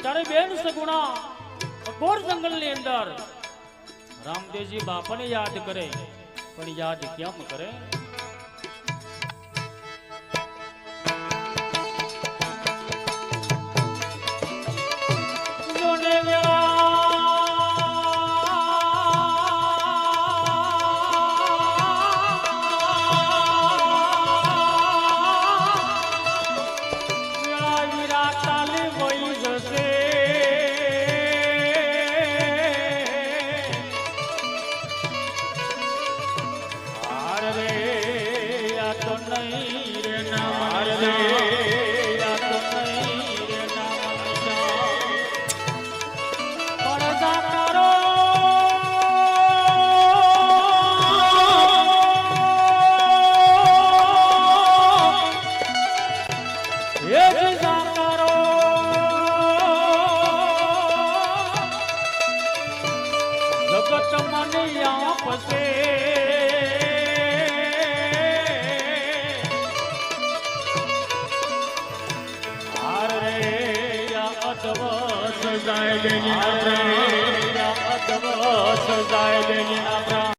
ત્યારે બેન સગુણા ઘોર જંગલની અંદર રામદેવજી બાપાને યાદ કરે પણ યાદ કેમ કરે જોને ચમન આપશે. સજાય દેની આપણે સજાય દેની આપણે